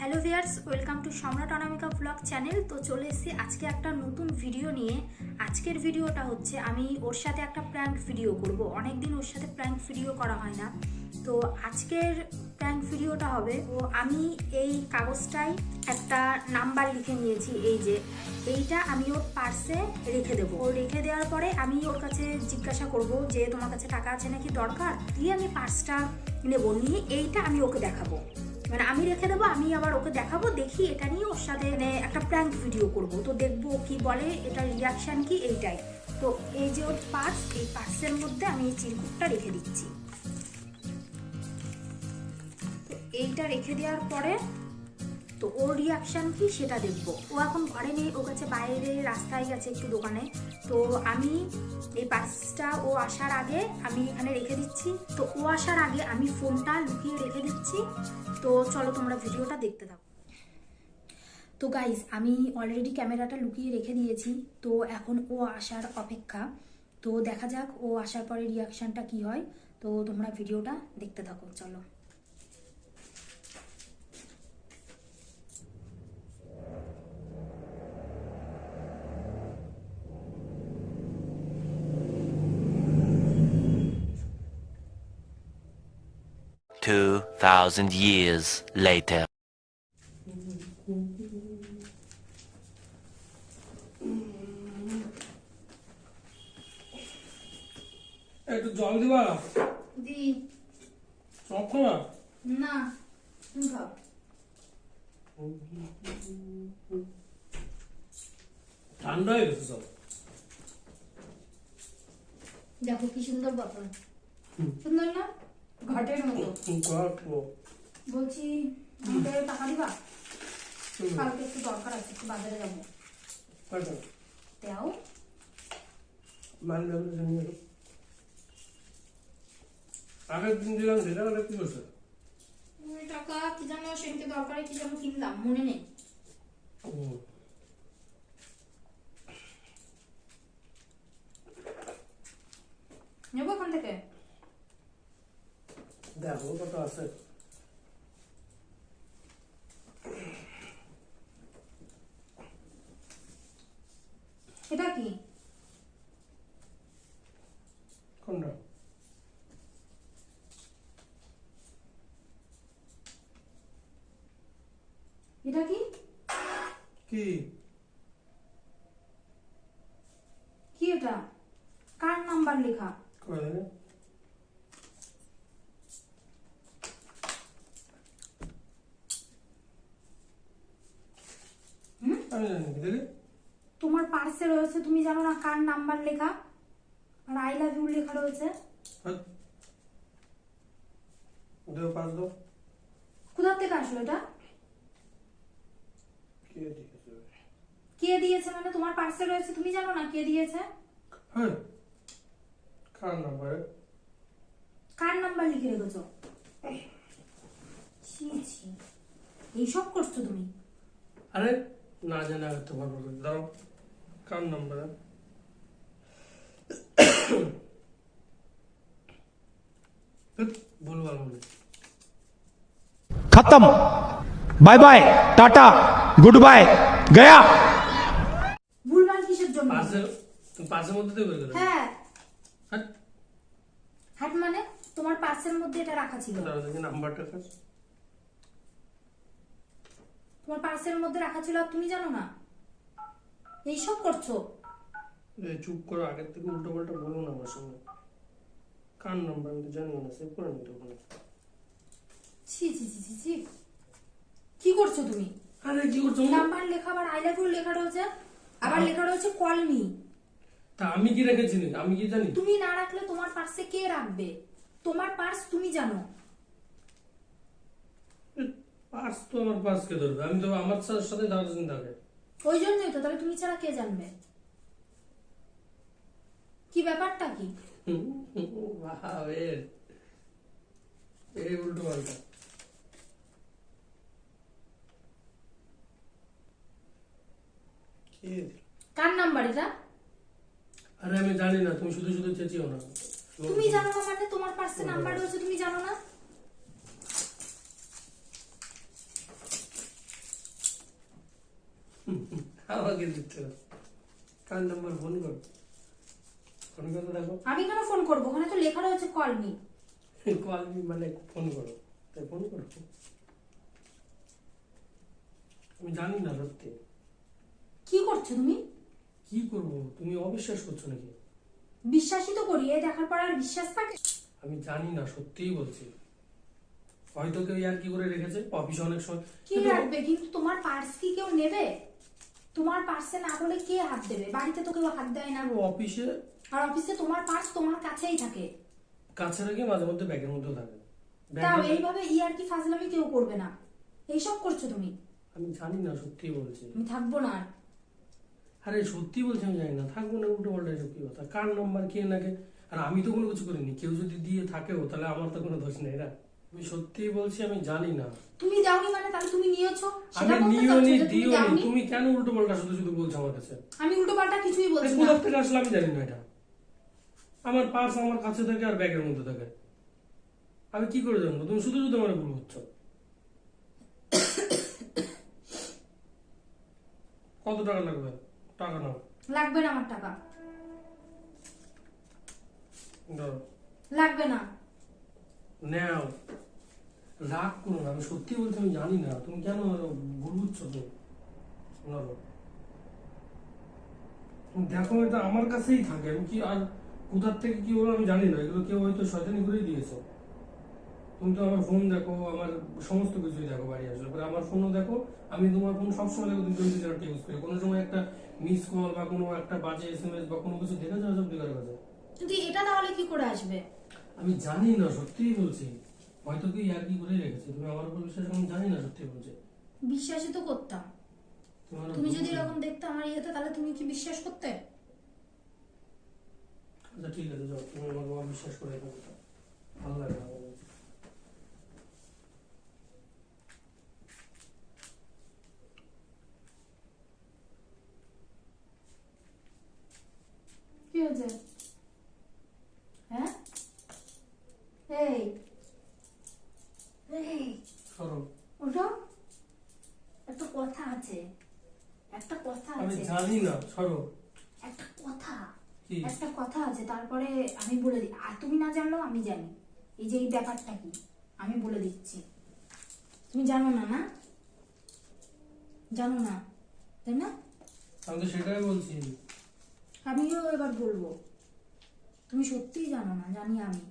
Hello viewers, welcome to সম্রাট অনামিকা blog channel তো চলে এসেছি আজকে একটা নতুন ভিডিও নিয়ে। আজকের ভিডিওটা হচ্ছে আমি ওর সাথে একটা প্র্যাঙ্ক ভিডিও করব। অনেক দিন ওর সাথে প্র্যাঙ্ক ভিডিও করা হয় না। তো আজকের প্র্যাঙ্ক ভিডিওটা হবে, ও আমি এই কাগজটায় একটা নাম্বার লিখে নিয়েছি, এই যে, এইটা আমি ওর পার্সে রেখে দেবো। ও রেখে দেওয়ার পরে আমি ওর কাছে জিজ্ঞাসা করব যে, তোমার কাছে টাকা আছে নাকি দরকার? দিয়ে আমি পার্সটা নেব, নিয়ে এইটা আমি ওকে দেখাবো। মানে আমি রেখে দেবো, আমি আবার ওকে দেখাবো, দেখি এটা নিয়ে ওর সাথে মানে একটা প্র্যাঙ্ক ভিডিও করব। তো দেখব কি বলে, এটা রিয়াকশান কি, এইটাই। তো এই যে ওর পার্স এই পার্সের মধ্যে আমি এই চিরকুটটা রেখে দিচ্ছি। তো এইটা রেখে দেওয়ার পরে তো ওর রিয়াকশান কি সেটা দেখব। ও এখন ঘরে নেই ও কাছে বাইরে রাস্তায় গেছে একটু দোকানে। তো আমি এই পার্সটা ও আসার আগে আমি এখানে রেখে দিচ্ছি। তো ও আসার আগে আমি ফোনটা লুকিয়ে রেখে দিচ্ছি। তো চলো তোমরা ভিডিওটা দেখতে থাকো। তো গাইজ আমি অলরেডি ক্যামেরাটা লুকিয়ে রেখে দিয়েছি। তো এখন ও আসার অপেক্ষা। তো দেখা যাক ও আসার পরে রিয়াকশানটা কি হয়। তো তোমরা ভিডিওটা দেখতে থাকো, চলো। Thousand years later. একটু জল দিবা? দি। সব খাবা? না তুমি খাও। ঠান্ডা হয়ে গেছে সব। দেখো কি সুন্দর বোতল সুন্দর না? ঘটের মতো। বলছি আমাকে টাকা দিবা? কালকে একটু দরকার আছে একটু বাজারে যাব। মাল ডাবল জানিয়ে দাও। আগের দিন দিলাম সেটা হলে কি করছে টাকা কি জানো সেদিনকে দরকারে কি যেন কিনলাম মনে নেই। ও, নেব ওখান থেকে? দেখো কত আছে এটা কি কোনটা এটা কি কি কি এটা কার নাম্বার লেখা কয় আমি জানি দেখি তোমার পার্সে রয়েছে তুমি জানো না কার নাম্বার লেখা? আর আই লাভ ইউ লেখা রয়েছে। হাত। দেও। কোথার থেকে আসলো এটা? কে দিয়েছে? কে দিয়েছে মানে তোমার পার্সে রয়েছে তুমি জানো না কে দিয়েছে? হ্যাঁ। কার নাম্বারে কার নাম্বার লিখে রেখেছো? ছি ছি। এইসব করছ তুমি? আরে না জানা হতে পারব না। দাও কার নাম্বার বলব না খতম। Bye bye tata good bye গয়া। ভুলবার কিসের জন্য? পাশের পাশের মধ্যে তো বের হ্যাঁ। হাট। মানে তোমার পাশের মধ্যে এটা রাখা ছিল। নাম্বারটা কাছে তোমার পার্সের মধ্যে রাখা ছিল আর তুমি জানো না। এইসব করছ? এই চুপ করো আগের থেকে উল্টো পাল্টা বলো না আমার সঙ্গে। কার নাম্বার আমি তো জানি না সেভ করে নিতে ওখানে ছি ছি ছি ছি ছি। কি করছ তুমি? আরে কি করছ? নাম্বার লেখা আবার আই লাভ ইউ লেখা রয়েছে। আবার লেখা রয়েছে কল মি তা আমি কি রেখেছি আমি কি জানি? তুমি না রাখলে তোমার পার্সে কে রাখবে? তোমার পার্স তুমি জানো। পার্স তো আমার পার্স কে ধরবে? আমি তো আমার সাথে সাথে দাঁড়াচ্ছি থাকে ওই জন্যই তো তাহলে তুমি ছাড়া কে জানবে? কি ব্যাপারটা কি? বাহ এই উল্টো পাল্টা। কার নাম্বার এটা? আরে আমি জানি না তুমি শুধু শুধু চেঁচিও না। তুমি জানো না মানে তোমার পার্সে নাম্বার রয়েছে তুমি জানো না? আমাকে দিচ্ছে না। কার নাম্বার ফোন কর ফোন করে দেখো আমি কেন ফোন করব? ওখানে তো লেখা রয়েছে কল মি কল মি মানে ফোন করো। তাই ফোন করো আমি জানি না সত্যি। কি করছ তুমি? কি করব? তুমি অবিশ্বাস করছ নাকি? বিশ্বাসই তো করি এই দেখার পর আর বিশ্বাস থাকে? আমি জানি না সত্যিই বলছি। হয়তো কেউ আর কি করে রেখেছে অফিসে অনেক সময় কে রাখবে? কিন্তু তোমার পার্স কি কেউ নেবে? তোমার পার্সে না হলে কে হাত দেবে? বাড়িতে তো কেউ হাত দেয় না। অফিসে আর অফিসে তোমার পার্স তোমার কাছেই থাকে। কাছে রেখে মাঝে মধ্যে ব্যাগের মধ্যেও থাকে। তাও এইভাবে ইয়ার কি ফাজলামি কেউ করবে না। এইসব করছ তুমি? আমি জানি না সত্যি বলছি। আমি থাকব না আরে। সত্যি বলছি আমি জানি না থাকব না উল্টো পাল্টা এসব কি কথা? কার নাম্বার কে নাকে? আর আমি তো কোনো কিছু করিনি। কেউ যদি দিয়ে থাকেও তাহলে আমার তো কোনো দোষ নেই না। আমি সত্যি বলছি আমি জানি না। তুমি দাওনি মানে তাহলে তুমি নিয়েছো? আমি সেটা বলতে নিও চাচ্ছো নি যে তুমি দিও নি। দাওনি? তুমি কেন উল্টো পাল্টা শুধু শুধু বলছো আমার কাছে? আমি উল্টো পাল্টা কিছুই বলছি না। কোথার থেকে আসলে আমি জানি না এটা। আমার পার্স আমার কাছে থাকে আর ব্যাগের মধ্যে থাকে। আমি কি করে জানব? তুমি শুধু শুধু আমার ভুল হচ্ছ কত টাকা লাগবে? টাকা নাও। লাগবে না আমার টাকা। ধরো লাগবে না। নাও। রাগ করো না আমি সত্যি বলছি আমি জানি না। তুমি কেন ভুল বুঝছ তো? তুমি দেখো এটা আমার কাছেই থাকে। আমি কি আর কোথার থেকে কি হলো আমি জানি না। এগুলো কেউ হয়তো শয়তানি করেই দিয়েছে। তুমি তো আমার ফোন দেখো আমার সমস্ত কিছুই দেখো বাড়ি আসলে। পরে আমার ফোনও দেখো আমি তোমার ফোন সবসময় দেখো তুমি টোয়েন্টি সেভেন ইউজ করি কোনো সময় একটা মিস কল বা কোনো একটা বাজে এস এম এস বা কোনো কিছু দেখে যাওয়া সব বেকার কথা কিন্তু এটা তাহলে কি করে আসবে? আমি জানি না সত্যিই বলছি। হয়তো কি আর কি করে রেখেছে? তুমি আমার উপর বিশ্বাস আমি জানি না সত্যি বলছে বিশ্বাসই তো করতাম। তুমি যদি এরকম দেখতে আমার ইয়েতে তাহলে তুমি কি বিশ্বাস করতে? আচ্ছা ঠিক আছে যাও। তুমি আমার বিশ্বাস করে ভালো লাগে না আমার। কি হয়েছে হ্যাঁ এই এই ওটা একটা কথা আছে। একটা কথা আমি জানি না সরো একটা কথা। একটা কথা আছে তারপরে আমি বলে দিই আর তুমি না জানলেও আমি জানি। এই যে এই ব্যাপারটা কি? আমি বলে দিচ্ছি। তুমি জানো না না? জানো না তাই না? আমি তো সেটাই বলছি। আমিও এবার বলব। তুমি সত্যিই জানো না জানি আমি।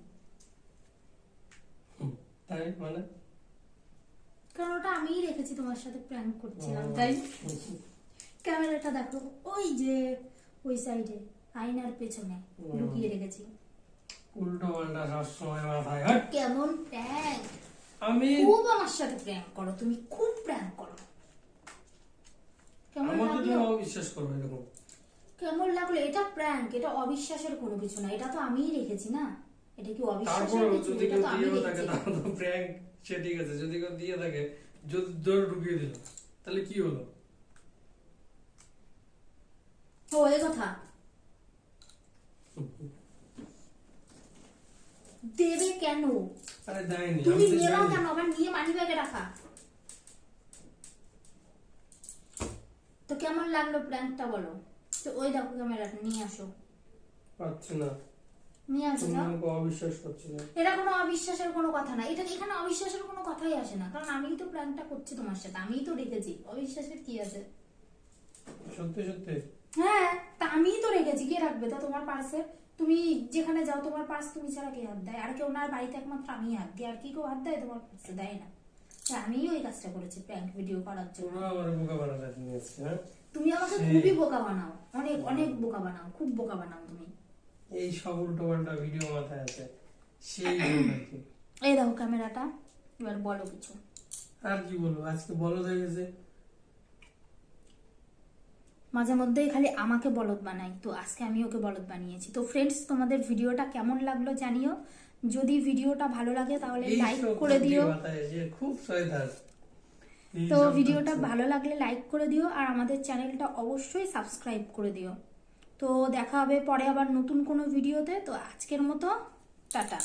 তাই মানে? কারণ ওটা আমিই রেখেছি তোমার সাথে প্র্যাঙ্ক করছিলাম তাই ক্যামেরাটা দেখো ওই যে ওই সাইডে আয়নার পেছনে লুকিয়ে রেখেছি। উল্টো পাল্টা সবসময় মাথায়। কেমন প্র্যাঙ্ক আমি খুব আমার সাথে প্র্যাঙ্ক করো তুমি খুব প্র্যাঙ্ক করো। কেমন লাগল? অবিশ্বাস করো এরকম। কেমন লাগল? এটা প্র্যাঙ্ক এটা অবিশ্বাসের কোনো কিছু না এটা তো আমিই রেখেছি না। এটা কি তারপরে যদি কেউ তো দিয়েও থাকে তাহলে তো প্র্যাঙ্ক সে ঠিক আছে। যদি কেউ দিয়ে থাকে যদি ধরে ঢুকিয়ে দিল তাহলে কি হলো? কথা। দেবে কেন? আরে দেয়নি তুমি। কেন? আবার নিয়ে মানি ব্যাগে রাখা। তো কেমন লাগল প্র্যাঙ্কটা বলো? তো ওই দেখো ক্যামেরাটা নিয়ে আসো। পাচ্ছি না। নিয়ে আসো তুমি যাও। আমাকে অবিশ্বাস করছি এটা কোনো অবিশ্বাসের কোনো কথা না। এটা এখানে অবিশ্বাসের কোনো কথাই আসে না। কারণ আমিই তো প্ল্যানটা করছি তোমার সাথে। আমিই তো রেখেছি। অবিশ্বাসের কি আছে? সত্যি সত্যি? হ্যাঁ তা আমিই তো রেখেছি। কে রাখবে? তা তোমার পার্সে তুমি যেখানে যাও তোমার পার্স তুমি ছাড়া কে হাত দেয়? আর কেউ না বাড়িতে একমাত্র আমি হাত দিই। আর কি কেউ হাত দেয় তোমার পার্সে দেয় না। আমিই ওই কাজটা করেছি প্র্যাঙ্ক ভিডিও করার জন্য। আমার বোকা বানাতে নিয়ে হ্যাঁ? তুমি আমাকে খুবই বোকা বানাও। অনেক অনেক বোকা বানাও। খুব বোকা বানাও তুমি। এই সব উল্টো পাল্টা ভিডিও মাথায় আছে। সেই এই দেখো ক্যামেরাটা এবার বলো কিছু। আর কি বলব আজকে বলো হয়ে গেছে। মাঝে মধ্যেই খালি আমাকে বলদ বানাই তো আজকে আমি ওকে বলদ বানিয়েছি। তো ফ্রেন্ডস তোমাদের ভিডিওটা কেমন লাগল জানিও। যদি ভিডিওটা ভালো লাগে তাহলে লাইক করে দিও। খুব শয়তান। তো ভিডিওটা ভালো লাগলে লাইক করে দিও আর আমাদের চ্যানেলটা অবশ্যই সাবস্ক্রাইব করে দিও। তো দেখা হবে পরে আবার নতুন কোনো ভিডিওতে। তো আজকের মতো টাটা।